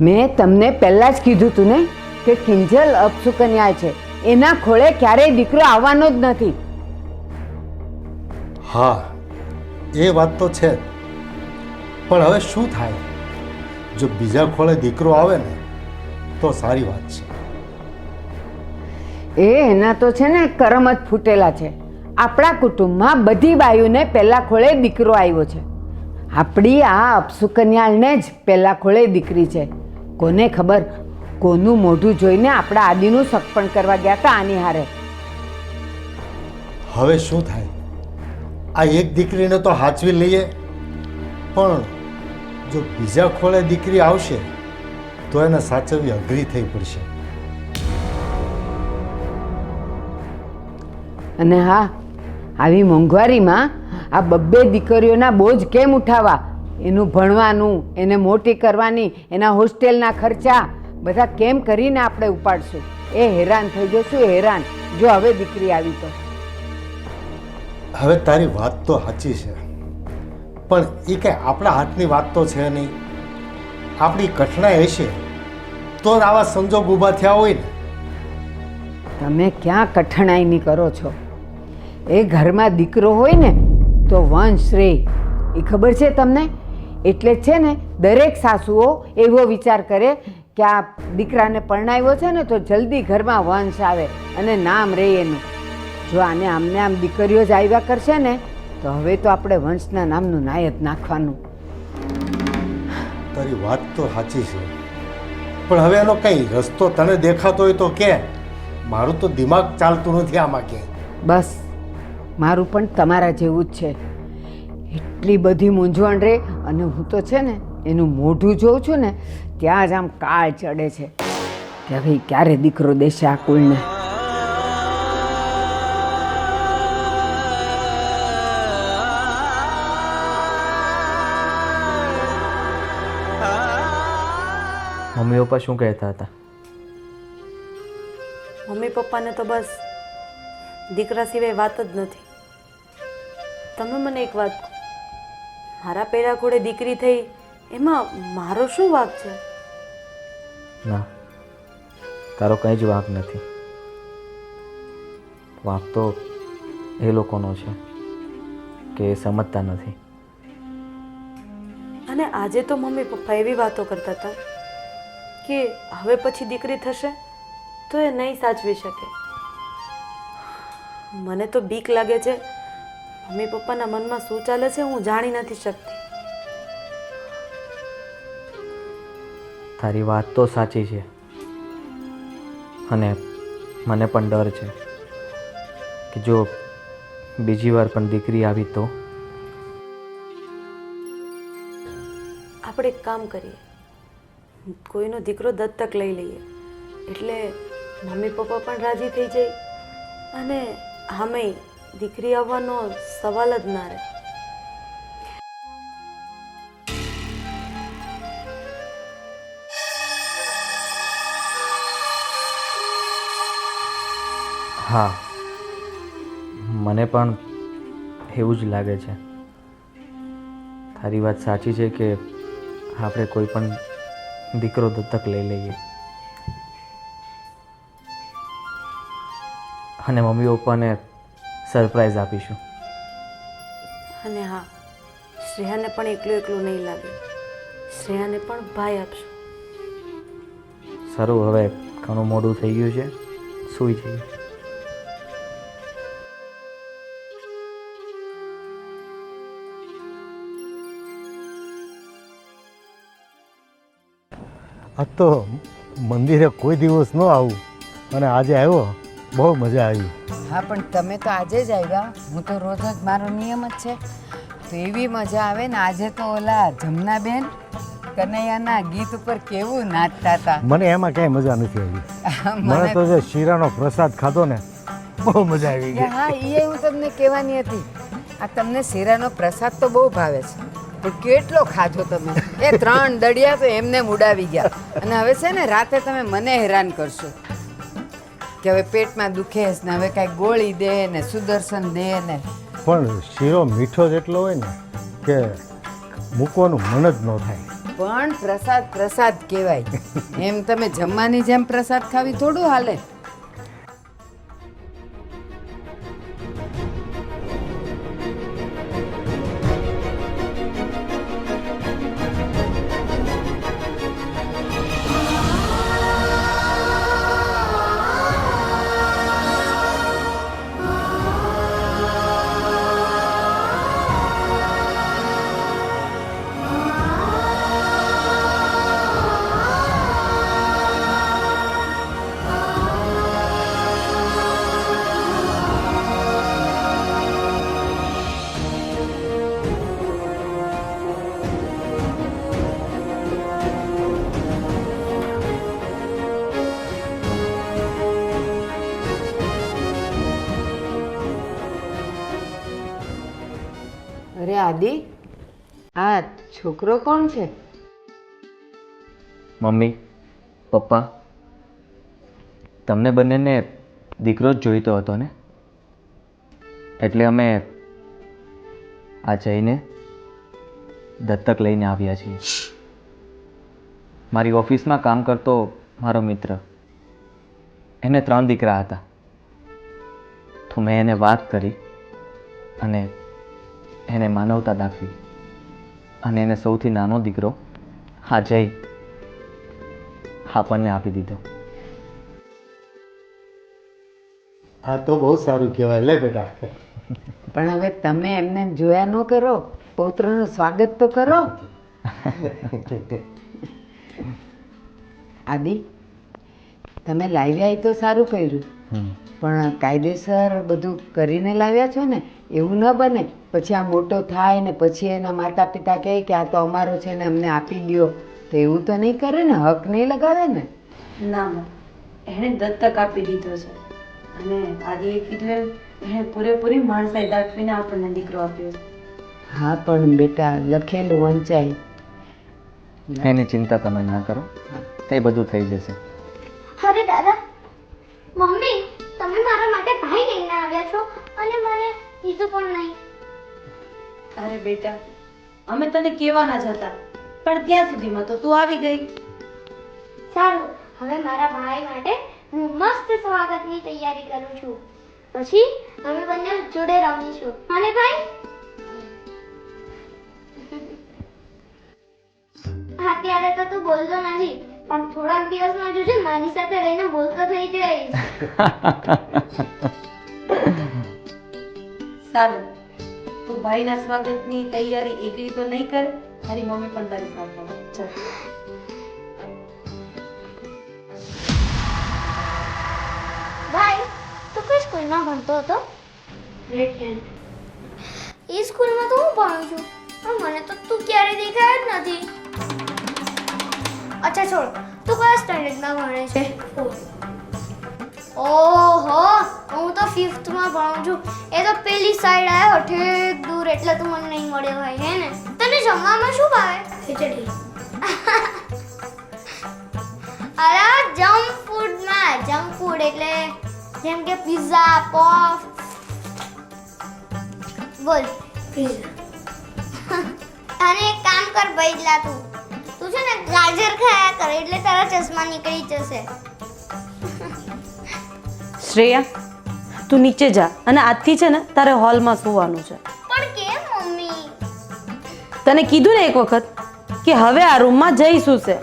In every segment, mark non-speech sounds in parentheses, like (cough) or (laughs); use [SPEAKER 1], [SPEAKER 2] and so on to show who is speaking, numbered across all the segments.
[SPEAKER 1] મેં તમને પહેલાં જ કીધું તું ને કે કિંજલ અપસુકન્યા છે. એના ખોળે ક્યારેય દીકરો આવવાનો જ નથી.
[SPEAKER 2] હા એ વાત તો છે પણ હવે શું થાય? જો બીજા ખોળે દીકરો આવે ને તો સારી વાત છે.
[SPEAKER 1] એ એના તો છે ને કરમ જ ફૂટેલા છે. આપણા કુટુંબમાં બધી બાયુને પહેલા ખોળે દીકરો આવ્યો છે. આપણી આ અપસુકન્યાળને જ પહેલા ખોળે દીકરી છે. કોને ખબર? કોનું મોઢું જોઈને આપણા આદિનું સગપણ કરવા ગયા હતા આની હારે.
[SPEAKER 2] હવે શું થાય? આ એક દીકરીને તો હાચવી લઈએ. પણ જો બીજા ખોળે દીકરી આવશે તો એને સાચવવી અઘરી થઈ પડશે.
[SPEAKER 1] અને હા આવી મોંઘવારીમાં આ બબ્બે દીકરીઓના બોજ કેમ ઉઠાવવા એનું ભણવાનું એને મોટી કરવાની એના હોસ્ટેલના ખર્ચા બધા કેમ કરીને આપણે ઉપાડશું? એ હેરાન થઈ જશું હેરાન. જો હવે દીકરી આવી તો.
[SPEAKER 2] હવે તારી વાત તો સાચી છે. પણ એ કંઈ આપણા હાથની વાત તો છે નહીં. આપણી કઠણાઈ હશે તો આવા સંજોગ ઊભા થયા હોય ને.
[SPEAKER 1] તમે ક્યાં કઠણાઈની કરો છો? એ ઘરમાં દીકરો હોય ને તો વંશ રે. એ ખબર છે તમને? એટલે છે ને દરેક સાસુઓ એવો વિચાર કરે કે આ દીકરાને પરણાવ્યો છે ને તો જલ્દી ઘરમાં વંશ આવે અને નામ રહે એનું. જો આને આમને આમ દીકરીઓ જ આવ્યા કરશે ને તો હવે તો આપણે વંશના નામનું નાયત નાખવાનું.
[SPEAKER 2] તારી વાત તો સાચી છે. પણ હવે એનો કંઈ રસ્તો તને દેખાતો હોય તો કે? મારું તો દિમાગ ચાલતું નથી આમાં કે
[SPEAKER 1] બસ મારું પણ તમારા જેવું જ છે. એટલી બધી મૂંઝવણ રહે અને હું તો છે ને એનું મોઢું જોઉં છું ને ત્યાં જ આમ કાળ ચડે છે. કે હવે ક્યારે દીકરો દેશે આ કુળને?
[SPEAKER 3] મમ્મી પપ્પા શું કહેતા હતા?
[SPEAKER 4] મમ્મી પપ્પાને તો બસ દીકરા સિવાય વાત જ નથી. તમે મને એક વાત કહો. મારા પેરા ઘોડે દીકરી થઈ એમાં મારો શું વાક છે?
[SPEAKER 3] ના તારો કંઈ જ વાંક નથી. વાંક તો એ લોકોનો છે કે સમજતા નથી.
[SPEAKER 4] અને આજે તો મમ્મી પપ્પા એવી વાતો કરતા હતા કે હવે પછી દીકરી થશે તો એ નહીં સાચવી શકે. મને તો બીક લાગે છે મમ્મી પપ્પાના મનમાં શું ચાલે છે હું જાણી નથી શકતી.
[SPEAKER 3] તારી વાત તો સાચી છે. અને મને પણ ડર છે કે જો બીજી વાર પણ દીકરી આવી તો?
[SPEAKER 4] આપણે એક કામ કરીએ. કોઈનો દીકરો દત્તક લઈ લઈએ. એટલે મમ્મી પપ્પા પણ રાજી થઈ જાય. અને આમે દીકરી આવવાનો સવાલ જ ના રહે.
[SPEAKER 3] હા, મને પણ એવું જ લાગે છે. તારી વાત સાચી છે કે આપણે કોઈ પણ દીકરો દત્તક લઈ લઈએ. અને મમ્મી પપ્પાને સરપ્રાઈઝ આપીશું.
[SPEAKER 4] અને હા શ્રેયાને પણ એકલું એકલું નહીં લાગે. શ્રેયાને પણ ભાઈ આપશું.
[SPEAKER 3] સારું હવે ઘણું મોડું થઈ ગયું છે. સૂઈ જઈએ.
[SPEAKER 2] આ તો મંદિરે કોઈ દિવસ ન આવું. અને આજે આવ્યો. બહુ મજા આવી.
[SPEAKER 1] હા પણ તમે તો આજે જ આવ્યા. હું તો રોજ જ મારો નિયમ જ છે. તો એવી મજા આવે ને આજે તો ઓલા જમનાબેન કનૈયાના ગીત ઉપર કેવું નાચતા હતા.
[SPEAKER 2] મને એમાં કઈ મજા નથી આવી. મને તો જે શીરાનો પ્રસાદ ખાધો ને બહુ મજા આવી ગઈ.
[SPEAKER 1] હા એ હું તમને કહેવાની હતી. આ તમને શીરાનો પ્રસાદ તો બહુ ભાવે છે. તો કેટલો ખાધો તમે? એ ત્રણ દડિયા તો એમને ઉડાવી ગયા. અને હવે છે ને રાતે તમે મને હેરાન કરશો. કે હવે પેટમાં દુખે છે ને હવે કાંઈ ગોળી દે ને સુદર્શન દે ને.
[SPEAKER 2] પણ શીરો મીઠો જ એટલો હોય ને કે મૂકવાનું મન જ ન થાય.
[SPEAKER 1] પણ પ્રસાદ પ્રસાદ કહેવાય. એમ તમે જમવાની જેમ પ્રસાદ ખાવી થોડું હાલે. છોકરો કોણ છે?
[SPEAKER 3] મમ્મી, પપ્પા, તમને બંનેને દીકરો જ જોઈતો હતો ને? એટલે અમે આ જઈને દત્તક લઈને આવ્યા છીએ. મારી ઓફિસમાં કામ કરતો મારો મિત્ર. એને ત્રણ દીકરા હતા. તો મેં એને વાત કરી અને એને માનવતા દાખવી. અને એને સૌથી નાનો દીકરો હા જય આપણને આપી દીધો.
[SPEAKER 2] હા તો બહુ સારું કહેવાય લે બેટા.
[SPEAKER 1] પણ હવે તમે એમને જોયા ન કરો પૌત્રનું સ્વાગત તો કરો. આદિ તમે લાવ્યા એ તો સારું કર્યું. પણ કાયદેસર બધું કરીને લાવ્યા છો ને એવું ન બને. પછી આ મોટો થાય ને પછી એના માતા પિતા કહે કે આ તો અમારો છે ને અમને આપી દ્યો. તો એવું તો નહીં કરે ને? હક નહીં લગાવે ને?
[SPEAKER 4] ના એણે દત્તક આપી દીધો છે. અને આજે એટલે એણે પૂરેપૂરી માણસાઈ દાખવીને આપણને દીકરો આપ્યો છે.
[SPEAKER 1] હા પણ બેટા લખેલું વંચાય.
[SPEAKER 3] એની ચિંતા તમે ના કરો. તે બધું થઈ જશે.
[SPEAKER 5] અરે દાદા મમ્મી છો અને મને બીજું પણ નહીં.
[SPEAKER 4] અરે બેટા અમે તને કહેવાના જ હતા પણ ત્યાં સુધીમાં તો તું આવી ગઈ.
[SPEAKER 5] સારું હવે મારા ભાઈ માટે હું મસ્ત સ્વાગતની તૈયારી કરું છું. પછી અમે બંને જોડે રમીશું. અને ભાઈ? અત્યારે તો તું બોલતો નથી પણ થોડાક દિવસમાં જોજે મારી સાથે રહીને બોલતો થઈ જઈશ. (laughs)
[SPEAKER 4] સારું તું ભાઈના સ્વાગતની તૈયારી એકલી તો નહીં કરે તારી મમ્મી પણ તારી સાથે. ચાલ.
[SPEAKER 5] ભાઈ તું કઈ સ્કૂલમાં ભણતો હતો? એ સ્કૂલમાં તો હું ભણું છું પણ મને તો તું ક્યારે દેખાય જ નથી. અચ્છા છોડ. તું કયા સ્ટાન્ડર્ડમાં ભણે છે? ઓહો હું તો ફિફ્થમાં ભણું છું. એ તો પેલી સાઈડ આવ્યો ઠેક દૂર એટલે તું મને નહીં મળ્યો હોય હે ને? તને જમવામાં શું ભાવે? ખીચડી. (laughs) અરે જંક ફૂડમાં જંક ફૂડ એટલે જેમ કે પિઝા પફ બોલ. પિઝા અને એક કામ કર બૈદલા તું. તું છે ને ગાજર ખાયા કર એટલે તારા ચશ્મા નીકળી જશે.
[SPEAKER 4] શ્રેયા તું નીચે જા અને આજથી છે ને તારે હોલમાં સુવાનું છે.
[SPEAKER 5] પણ કેમ મમ્મી?
[SPEAKER 4] તને કીધું ને એક વખત કે હવે આ રૂમમાં જઈ સૂશે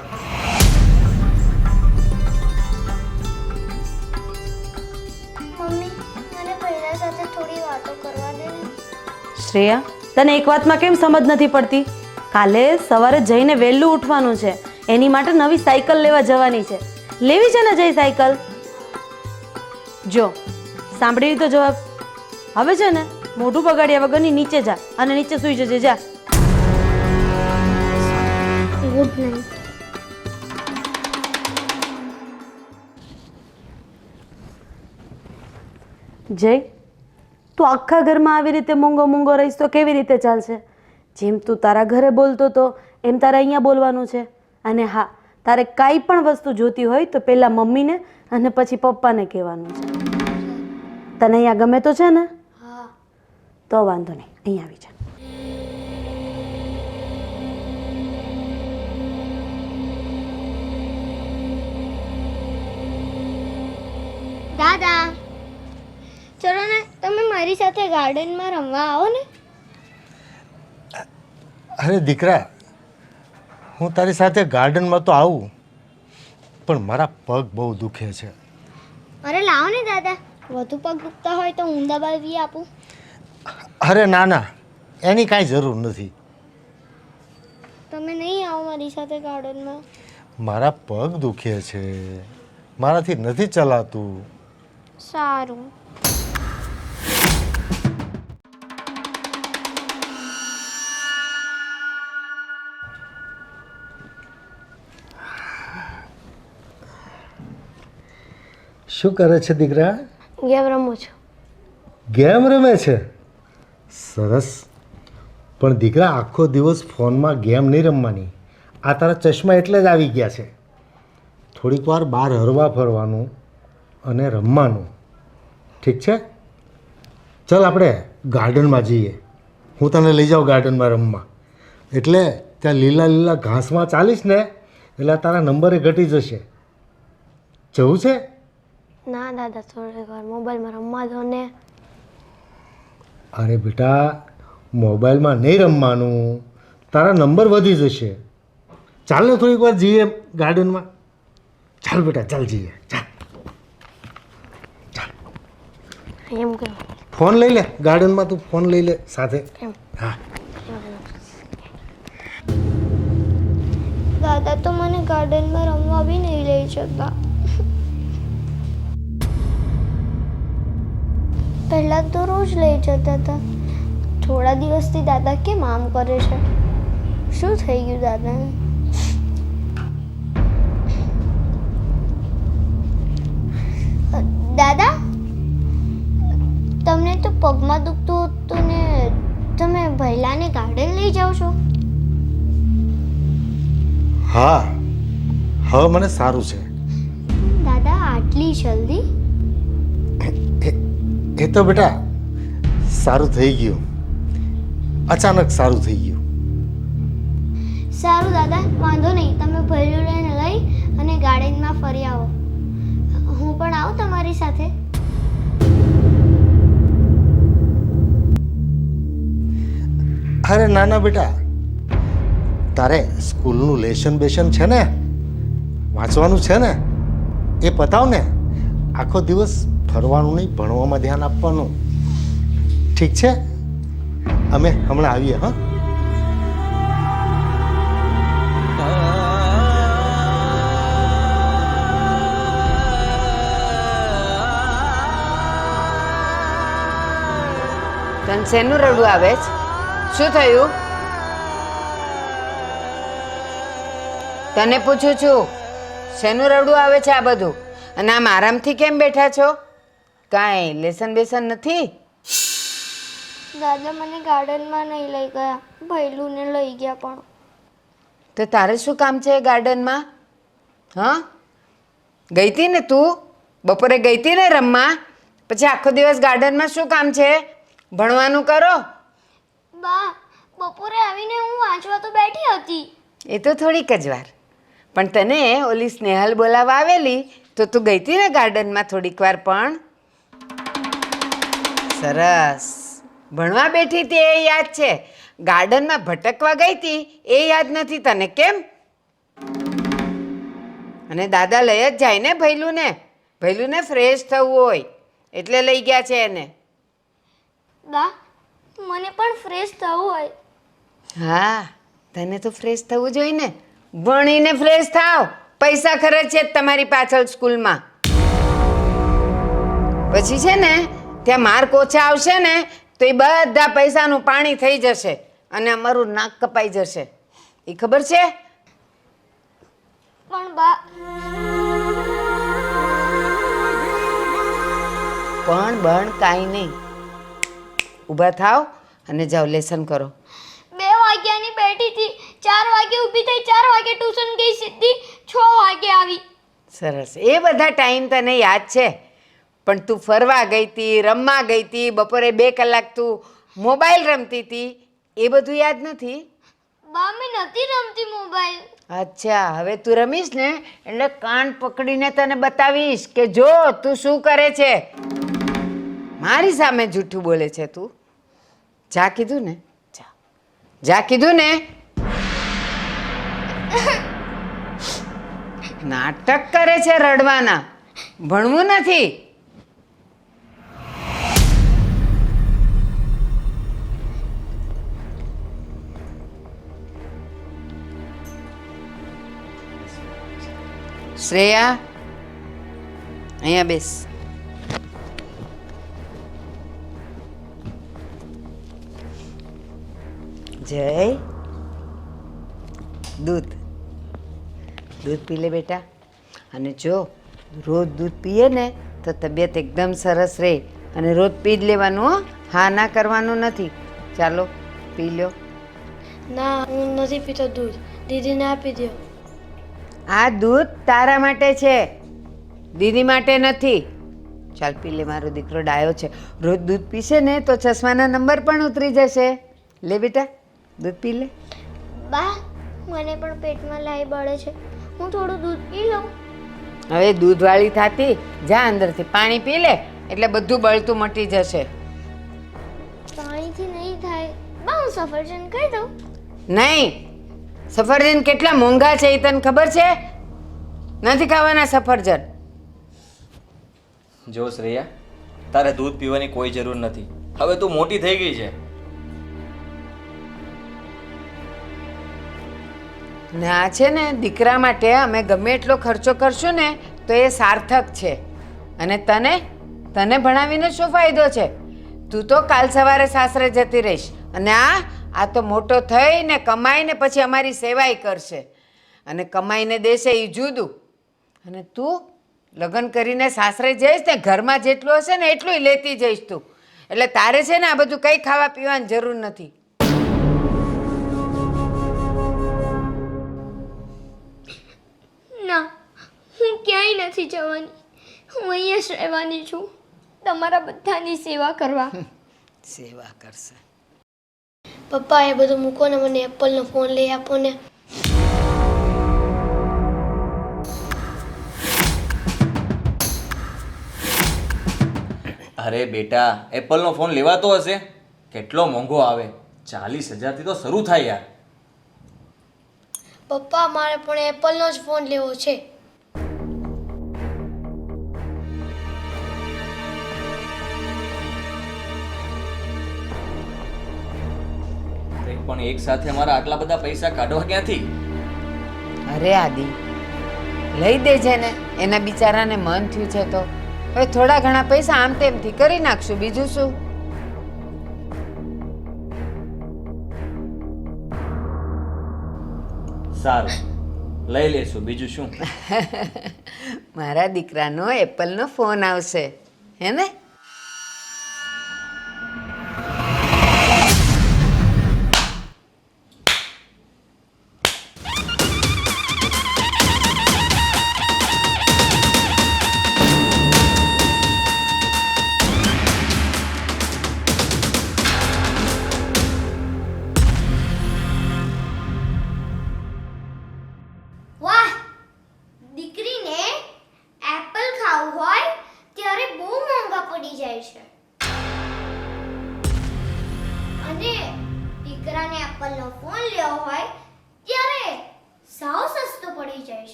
[SPEAKER 4] શ્રેયા તને એક વાતમાં કેમ સમજ નથી પડતી? કાલે સવારે જઈને વહેલું ઉઠવાનું છે. એની માટે નવી સાયકલ લેવા જવાની છે. લેવી છે ને જઈ સાયકલ? જો સાંભળી તો જવાબ હવે છે ને? મોઢું બગાડ્યા વગરની નીચે જા અને નીચે સૂઈ જજે જા.
[SPEAKER 5] Good night.
[SPEAKER 4] જય તું આખા ઘરમાં આવી રીતે મૂંગો મૂંગો રહીશ તો કેવી રીતે ચાલશે? જેમ તું તારા ઘરે બોલતો તો એમ તારે અહીંયા બોલવાનું છે. અને હા તારે કાંઈ પણ વસ્તુ જોતી હોય તો પહેલાં મમ્મીને અને પછી પપ્પાને કહેવાનું છે. તને અહીંયા ગમે તો છે ને? તો વાંધો નહીં અહીંયા આવી જા.
[SPEAKER 5] દાદા ચલો ને તમે મારી સાથે ગાર્ડનમાં રમવા આવો ને.
[SPEAKER 2] અરે દીકરા હું તારી સાથે ગાર્ડનમાં તો આવું પણ મારા પગ બહુ દુખે છે.
[SPEAKER 5] અરે લાવો ને દાદા વધુ પગ દુખતા હોય તો હું દબાવી આપું.
[SPEAKER 2] અરે ના ના એની કાંઈ જરૂર નથી.
[SPEAKER 5] તમે નહીં આવો મારી સાથે ગાર્ડનમાં.
[SPEAKER 2] મારા પગ દુખે છે મારાથી નથી ચલાતું.
[SPEAKER 5] સારું.
[SPEAKER 2] શું કરે છે દીકરા?
[SPEAKER 5] ગેમ રમું છું.
[SPEAKER 2] ગેમ રમે છે? સરસ. પણ દીકરા આખો દિવસ ફોનમાં ગેમ નહીં રમવાની. આ તારા ચશ્મા એટલે જ આવી ગયા છે. થોડીક વાર બહાર હરવા ફરવાનું અને રમવાનું. ઠીક છે? ચાલ આપણે ગાર્ડનમાં જઈએ. હું તને લઈ જાઉં ગાર્ડનમાં રમવા. એટલે ત્યાં લીલા લીલા ઘાસમાં ચાલીશ ને એટલે તારા નંબરે ઘટી જશે. જવું છે?
[SPEAKER 5] ના દાદા થોડી વાર મોબાઈલમાં રમવા દો ને.
[SPEAKER 2] અરે બેટા મોબાઈલમાં નહીં રમવાનું. તારા નંબર વધી જશે. ચાલ ને થોડીક વાર જઈએ ગાર્ડનમાં. ચાલ બેટા ચાલ જઈએ. ચાલ.
[SPEAKER 5] એમ કે
[SPEAKER 2] ફોન લઈ લે ગાર્ડનમાં તું ફોન લઈ લે સાથે. હા.
[SPEAKER 5] દાદા તો મને ગાર્ડનમાં રમવા બી નહીં લઈ જતા. પહેલાં તો રોજ લઈ જતા હતા. થોડા દિવસથી દાદા કેમ આમ કરે છે? શું થઈ ગયું દાદાને દાદા તમને તો પગમાં દુખતું હતું ને તમે ભૈલાને ગાર્ડન લઈ જાઓ છો?
[SPEAKER 2] હા હવે મને સારું છે.
[SPEAKER 5] દાદા આટલી જલ્દી?
[SPEAKER 2] એ તો બેટા સારું થઈ ગયું. અચાનક સારું થઈ ગયું.
[SPEAKER 5] સારું દાદા વાંધો નહીં. તમે ભૈલું લઈને લઈ અને ગાર્ડનમાં ફરી આવો. હું પણ આવું તમારી સાથે.
[SPEAKER 2] અરે ના ના બેટા. તારે સ્કૂલનું લેશન બેશન છે ને? વાંચવાનું છે ને? એ પતાવ ને. આખો દિવસ ફરવાનું નહીં, ભણવામાં ધ્યાન આપવાનું. ઠીક છે? અમે હમણાં આવીએ, હા?
[SPEAKER 1] તને શેનું રડવું આવે છે. શું થયું? તને પૂછું છું, શેનું રડવું આવે છે આ બધું? અને આમ આરામથી કેમ બેઠા છો? કાંઈ લેસન બેસન નથી?
[SPEAKER 5] દાદા મને ગાર્ડનમાં નહીં લઈ ગયા ભૈલુને લઈ ગયા પણ.
[SPEAKER 1] તો તારે શું કામ છે ગાર્ડનમાં? હા? ગઈ હતી ને તું? બપોરે ગઈ હતી ને રમવા? પછી આખો દિવસ ગાર્ડનમાં શું કામ છે? ભણવાનું કરો?
[SPEAKER 5] બા બપોરે આવીને હું વાંચવા તો બેઠી હતી.
[SPEAKER 1] એ તો થોડીક જ વાર. પણ તને ઓલી સ્નેહલ બોલાવવા આવેલી તો તું ગઈ હતી ને ગાર્ડનમાં થોડીક વાર પણ? સરસ. ભણવા બેઠી હતી એ યાદ છે. ગાર્ડનમાં ભટકવા ગઈ હતી એ યાદ નથી તને કેમ? અને દાદા લઈ જ જાય ને ભૈલુને? ભૈલુને ફ્રેશ થવું હોય. એટલે લઈ ગયા છે એને.
[SPEAKER 5] બા મને પણ ફ્રેશ થવું હોય.
[SPEAKER 1] હા તને તો ફ્રેશ થવું જોઈએ ને. ભણીને ફ્રેશ થાવ. પૈસા ખર્ચ છે તમારી પાછળ સ્કૂલમાં પછી છે ને ત્યાં માર્ક ઓછા આવશે ને તો એ બધા પૈસાનું પાણી થઈ જશે અને અમારું નાક કપાઈ જશે. એ ખબર છે?
[SPEAKER 5] પણ બા
[SPEAKER 1] પણ બણ કાંઈ નહીં. ઊભા થાવ અને જાઓ લેસન કરો.
[SPEAKER 5] બે વાગ્યાની બેઠી હતી. ચાર વાગે ઊભી થઈ ચાર વાગે ટ્યુશન ગઈ સીધી છ વાગે આવી.
[SPEAKER 1] સરસ. એ બધા ટાઈમ તને યાદ છે? પણ તું ફરવા ગઈ હતી રમવા ગઈ હતી બપોરે બે કલાક તું મોબાઈલ રમતી હતી એ બધું યાદ નથી?
[SPEAKER 5] મમ્મી નથી રમતી મોબાઈલ.
[SPEAKER 1] અચ્છા હવે તું રમીશ ને એટલે કાન પકડીને તને બતાવીશ કે જો તું શું કરે છે. મારી સામે જૂઠું બોલે છે તું. જા કીધું ને જા. જા કીધું ને. (laughs) નાટક કરે છે રડવાના. ભણવું નથી. શ્રેયા અહીંયા બેસ. જય. દૂધ. દૂધ પી લે બેટા. અને જો રોજ દૂધ પીએ ને તો તબિયત એકદમ સરસ રહે. અને રોજ પી જ લેવાનું હો. હા ના કરવાનું નથી. ચાલો પી લ્યો.
[SPEAKER 5] ના હું નથી પીતો દૂધ. દીદીને આપી દો
[SPEAKER 1] આ દૂધ તારા માટે છે. દીદી માટે નથી. ચાલ પી લે મારો દીકરો ડાયો છે. રોજ દૂધ પીશે ને તો ચશ્માના નંબર પણ ઉતરી જશે. લે બેટા દૂધ પી લે.
[SPEAKER 5] બા મને પણ પેટમાં લાઈ બળે છે. હું થોડું દૂધ પી લઉં.
[SPEAKER 1] હવે દૂધવાળી થાતી જા અંદરથી. પાણી પી લે એટલે બધું બળતું મટી જશે.
[SPEAKER 5] પાણીથી નહીં થાય. બા હું સફરજન કહી દઉં.
[SPEAKER 1] નહીં સફરજન કેટલા મોંઘા છે એ તને ખબર છે? નથી ખાવાના સફરજન.
[SPEAKER 3] જો શ્રેયા તારે દૂધ પીવાની કોઈ જરૂર નથી. હવે તું મોટી થઈ ગઈ છે.
[SPEAKER 1] ને આ છે ને દીકરા માટે અમે ગમે એટલો ખર્ચો કરશું ને તો એ સાર્થક છે. અને તને તને ભણાવીને શું ફાયદો છે? તું તો કાલ સવારે સાસરે જતી રહીશ. અને આ આ તો મોટો થઈને કમાઈને પછી અમારી સેવાય કરશે. અને કમાઈને દેશે એ જુદું. અને તું લગ્ન કરીને સાસરે જઈશ ને ઘરમાં જેટલું હશે ને એટલું લેતી જઈશ તું. એટલે તારે છે ને આ બધું કંઈ ખાવા પીવાની જરૂર નથી.
[SPEAKER 5] ના હું ક્યાંય નથી જવાની. હું અહીંયા જ રહેવાની છું. તમારા બધાની સેવા કરવા. (laughs)
[SPEAKER 1] સેવા કરશે.
[SPEAKER 5] પપ્પા એ બધું મૂકો ને મને એપલનો ફોન લઈ આપો ને.
[SPEAKER 3] અરે બેટા એપલનો ફોન લેવાતો હશે? કેટલો મોંઘો આવે. ચાલીસ હજારથી તો શરૂ થાય યાર.
[SPEAKER 5] પપ્પા મારે પણ એપલનો જ ફોન લેવો છે.
[SPEAKER 3] પણ એક સાથે અમારા આટલા બધા પૈસા કાઢવા ક્યાંથી?
[SPEAKER 1] અરે આદિ લઈ દેજે ને એના બિચારાને મન થયું છે તો. હવે થોડા ઘણા પૈસા આમ તેમથી કરી નાખશું બીજું શું?
[SPEAKER 3] સારું લઈ લેશું બીજું શું? (laughs)
[SPEAKER 1] મારા દીકરાનો એપલનો ફોન આવશે હે ને?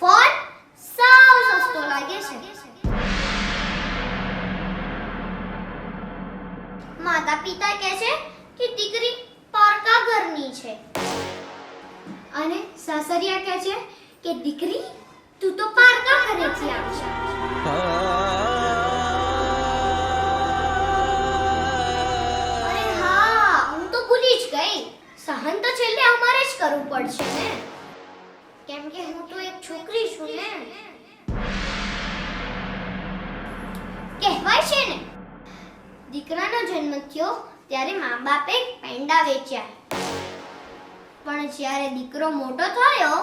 [SPEAKER 5] ફોન સાવ સસ્તો લાગે છે. માતા પિતા કહે છે કે દીકરી પારકા ઘરની છે. અને સાસરિયા કહે છે કે દીકરી, તું તો પારકા ઘરેથી આવશે. અરે હા, હું તો ભૂલી જ ગઈ.
[SPEAKER 6] સહન તો છેલ્લે અમારે જ કરવું પડશે ને. કેમ કે હું તો એક છોકરી છું ને. કહેવાય છે ને, દીકરાનો જન્મ થયો ત્યારે મા બાપે પેંડા વેચ્યા. પણ જ્યારે દીકરો મોટો થયો,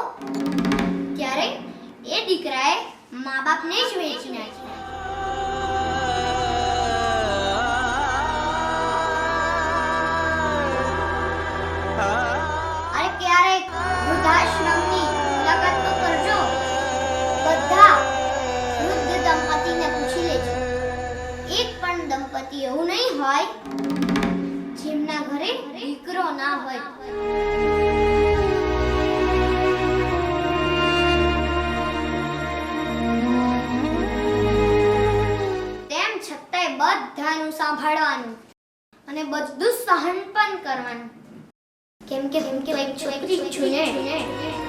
[SPEAKER 6] ત્યારે એ દીકરાએ મા બાપને જ વેચી નાખ્યા. દંપતી એવું નહીં હોય. જેમના ઘરે દીકરો ના હોય. તેમ છતાંય બધાનું સાંભળવાનું અને બધું સહન પણ કરવાનું. કેમ કે કેમ કે એક છોકરી છું ને.